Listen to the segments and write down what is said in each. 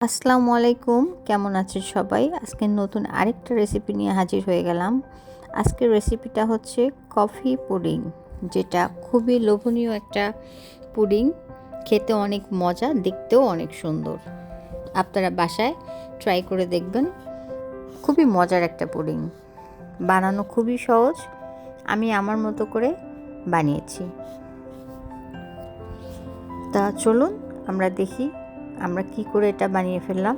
আসসালামু আলাইকুম। কেমন আছেন সবাই? আজকে নতুন আরেকটা রেসিপি নিয়ে হাজির হয়ে গেলাম। আজকের রেসিপিটা হচ্ছে কফি পুডিং যেটা খুবই লোভনীয় একটা পুডিং খেতে অনেক মজা, দেখতেও অনেক সুন্দর। আপনারা বাসায় ট্রাই করে দেখবেন। খুবই মজার একটা পুডিং বানানো খুবই সহজ। আমি আমার মতো করে বানিয়েছি। তা চলুন, আমরা দেখি আমরা কি করে এটা বানিয়ে ফেললাম?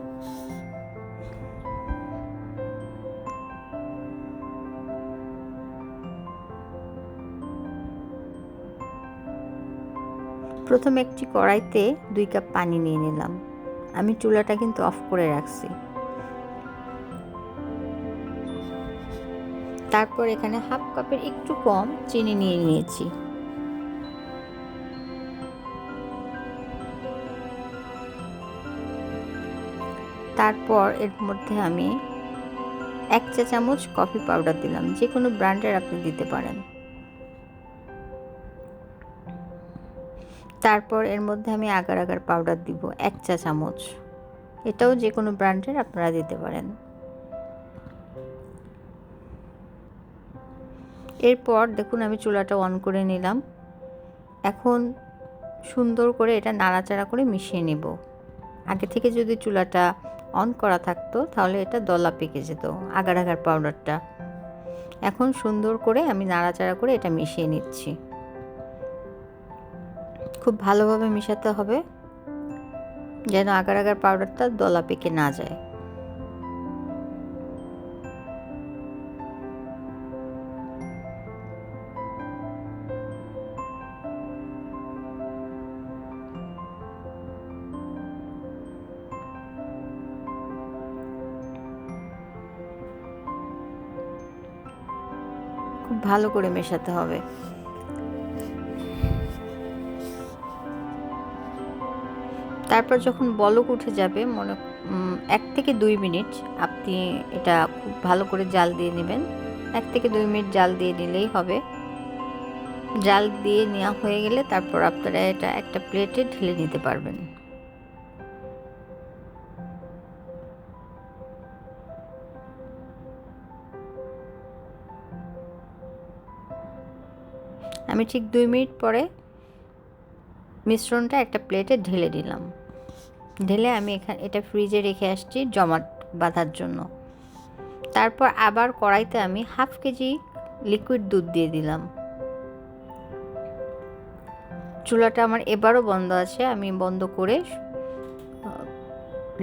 প্রথমে একটি কড়াইতে দুই কাপ পানি নিয়ে নিলাম। আমি চুলাটা কিন্তু অফ করে রাখছি। তারপর এখানে হাফ কাপের একটু কম চিনি নিয়ে নিয়েছি। তারপর এর মধ্যে আমি এক চা চামচ কফি পাউডার দিলাম, যে কোনো ব্র্যান্ডের আপনি দিতে পারেন। তারপর এর মধ্যে আমি আগার আগার পাউডার দিব, এক চা চামচ। এটাও যে কোনো ব্র্যান্ডের আপনারা দিতে পারেন। এরপর দেখুন আমি চুলাটা অন করে নিলাম। এখন সুন্দর করে এটা নাড়াচাড়া করে মিশিয়ে নেব। আগে থেকে যদি চুলাটা অন করা থাকতো, তাহলে এটা দলা পেকে যেত, আগার আগার পাউডারটা এখন সুন্দর করে আমি নাড়াচাড়া করে এটা মিশিয়ে নিচ্ছি। খুব ভালোভাবে মিশাতে হবে, যেন আগার আগার পাউডারটা দলা পেকে না যায়। খুব ভালো করে মেশাতে হবে। তারপর যখন বলক উঠে যাবে, মনে এক থেকে দুই মিনিট আপনি এটা খুব ভালো করে জাল দিয়ে নেবেন। এক থেকে দুই মিনিট জাল দিয়ে নিলেই হবে। জাল দিয়ে নেওয়া হয়ে গেলে তারপর আপনারা এটা একটা প্লেটে ঢেলে নিতে পারবেন। আমি ঠিক দুই মিনিট পরে মিশ্রণটা একটা প্লেটে ঢেলে দিলাম। ঢেলে আমি এখানে, এটা ফ্রিজে রেখে আসছি জমাট বাঁধার জন্য। তারপর আবার কড়াইতে আমি হাফ কেজি লিকুইড দুধ দিয়ে দিলাম। চুলাটা আমার এবারও বন্ধ আছে, আমি বন্ধ করে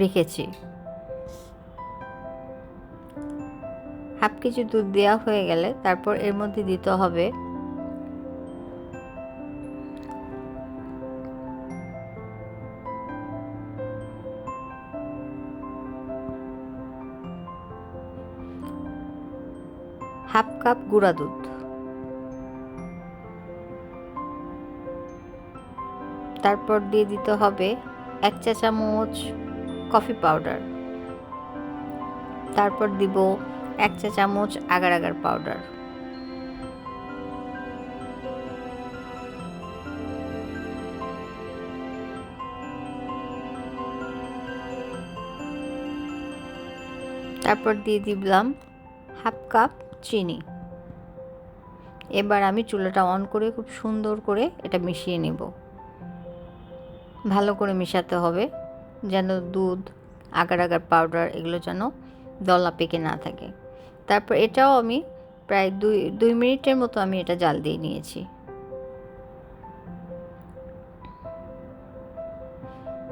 রেখেছি। হাফ কেজি দুধ দেওয়া হয়ে গেলে তারপর এর মধ্যে দিতে হবে হাফ কাপ গুঁড়া দুধ। তারপর দিয়ে দিতে হবে এক চা চামচ কফি পাউডার। তারপর দিব এক চা চামচ আগার আগার পাউডার। তারপর দিয়ে দিলাম হাফ কাপ চিনি। এবার আমি চুলাটা অন করে খুব সুন্দর করে এটা মিশিয়ে নেব। ভালো করে মিশাতে হবে যেন দুধ, আগার আগার পাউডার এগুলো যেন দলা পেকে না থাকে। তারপর এটাও আমি প্রায় দুই দুই মিনিটের মতো আমি এটা জাল দিয়ে নিয়েছি।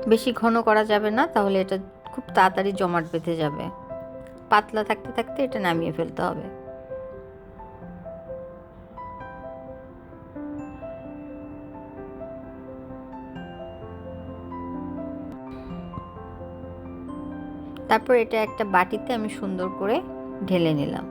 বেশি ঘন করা যাবে না, তাহলে এটা খুব তাড়াতাড়ি জমাট বেঁধে যাবে। পাতলা থাকতে থাকতে এটা নামিয়ে ফেলতে হবে। তারপর এটা একটা বাটিতে আমি সুন্দর করে ঢেলে নিলাম।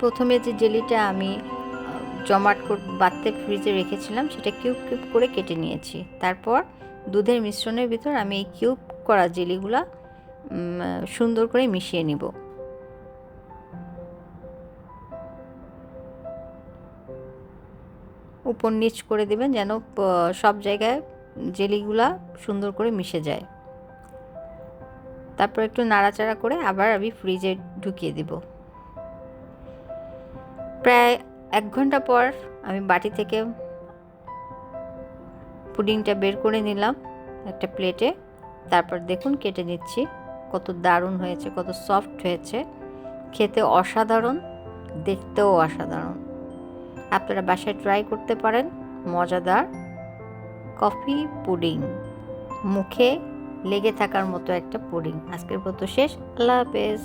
প্রথমে যে জেলিটা আমি জমাট বাড়তে ফ্রিজে রেখেছিলাম, সেটা কিউব কিউব করে কেটে নিয়েছি। তারপর দুধের মিশ্রণের ভিতর আমি এই কিউব করা জেলিগুলা সুন্দর করে মিশিয়ে নিব। উপর নিচ করে দেবেন যেন সব জায়গায় জেলিগুলা সুন্দর করে মিশে যায়। তারপর একটু নাড়াচাড়া করে আবার আমি ফ্রিজে ঢুকিয়ে দিব। প্রায় এক ঘণ্টা পর আমি বাটি থেকে পুডিংটা বের করে নিলাম একটা প্লেটে। তারপর দেখুন কেটে নিচ্ছি। কত দারুণ হয়েছে, কত সফট হয়েছে। খেতে অসাধারণ, দেখতেও অসাধারণ। আপনারা বাসায় ট্রাই করতে পারেন, মজাদার কফি পুডিং। মুখে লেগে থাকার মতো একটা পুডিং। আজকের মতো শেষ। আল্লাহ হাফেজ।